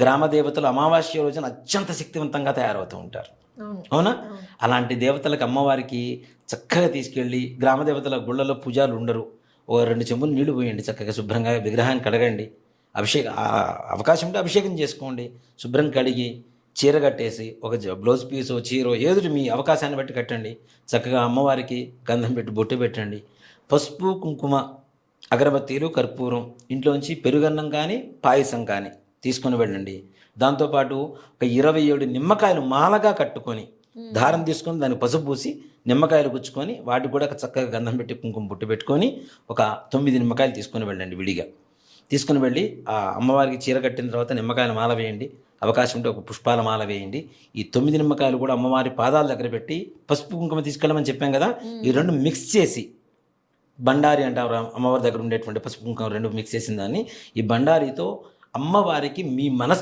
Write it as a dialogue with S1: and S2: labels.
S1: గ్రామ దేవతలు అమావాస్య రోజున అత్యంత శక్తివంతంగా తయారవుతూ ఉంటారు.
S2: అవును.
S1: అలాంటి దేవతలకు అమ్మవారికి చక్కగా తీసుకెళ్ళి గ్రామ దేవతల గుళ్ళలో పూజలు ఉండరు. ఓ రెండు చెంబులు నీళ్ళు పోయండి చక్కగా శుభ్రంగా విగ్రహాన్ని కడగండి. అభిషేక అవకాశం ఉంటే అభిషేకం చేసుకోండి. శుభ్రం కడిగి చీర కట్టేసి ఒక బ్లౌజ్ పీసో చీరో ఏదో మీ అవకాశాన్ని బట్టి కట్టండి. చక్కగా అమ్మవారికి గంధం పెట్టి బొట్టు పెట్టండి. పసుపు కుంకుమ అగరబత్తీలు కర్పూరం ఇంట్లోంచి పెరుగన్నం కానీ పాయసం కానీ తీసుకొని వెళ్ళండి. దాంతోపాటు ఒక ఇరవై ఏడు నిమ్మకాయలు మాలగా కట్టుకొని దారం తీసుకొని దాన్ని పసుపు పూసి నిమ్మకాయలు గుచ్చుకొని వాటికి కూడా చక్కగా గంధం పెట్టి కుంకుమ పుట్టు పెట్టుకొని ఒక తొమ్మిది నిమ్మకాయలు తీసుకొని వెళ్ళండి విడిగా. తీసుకుని వెళ్ళి ఆ అమ్మవారికి చీర కట్టిన తర్వాత నిమ్మకాయల మాల వేయండి. అవకాశం ఉంటే ఒక పుష్పాల మాల వేయండి. ఈ తొమ్మిది నిమ్మకాయలు కూడా అమ్మవారి పాదాల దగ్గర పెట్టి పసుపు కుంకుమ తీసుకెళ్ళమని చెప్పాం కదా ఈ రెండు మిక్స్ చేసి బండారి అంటారు అమ్మవారి దగ్గర ఉండేటువంటి పసుపు కుంకుమ రెండు మిక్స్ చేసిన దాన్ని ఈ బండారితో అమ్మవారికి మీ మనస్